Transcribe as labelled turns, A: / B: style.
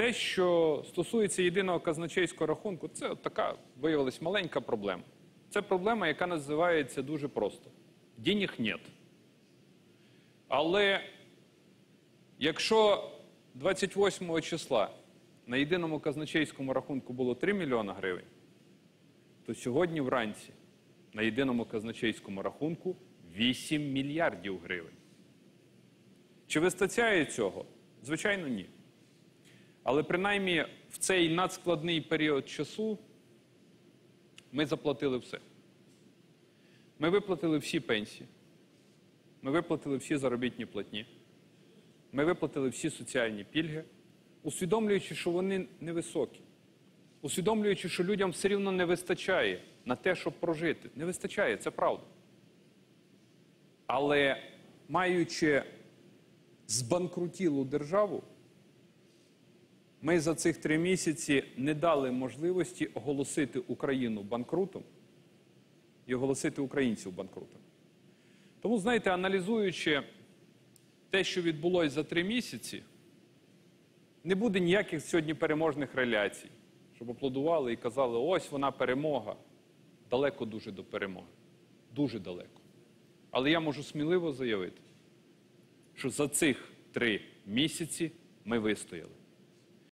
A: Те, що стосується єдиного казначейського рахунку, це от така виявилась маленька проблема. Це проблема, яка називається дуже просто: денег нет. Але якщо 28 числа на єдиному казначейському рахунку було 3 мільйона гривень, то сьогодні вранці на єдиному казначейському рахунку 8 мільярдів гривень. Чи вистачає цього? Звичайно, ні. Але принаймні в цей надскладний період часу ми заплатили все. Ми виплатили всі пенсії, ми виплатили всі заробітні платні, ми виплатили всі соціальні пільги, усвідомлюючи, що вони невисокі, усвідомлюючи, що людям все рівно не вистачає на те, щоб прожити. Не вистачає, це правда. Але маючи збанкрутілу державу, ми за цих три місяці не дали можливості оголосити Україну банкрутом і оголосити українців банкрутом. Тому, знаєте, аналізуючи те, що відбулося за три місяці, не буде ніяких сьогодні переможних реляцій, щоб аплодували і казали, ось вона перемога. Далеко дуже до перемоги. Дуже далеко. Але я можу сміливо заявити, що за цих три місяці ми вистояли.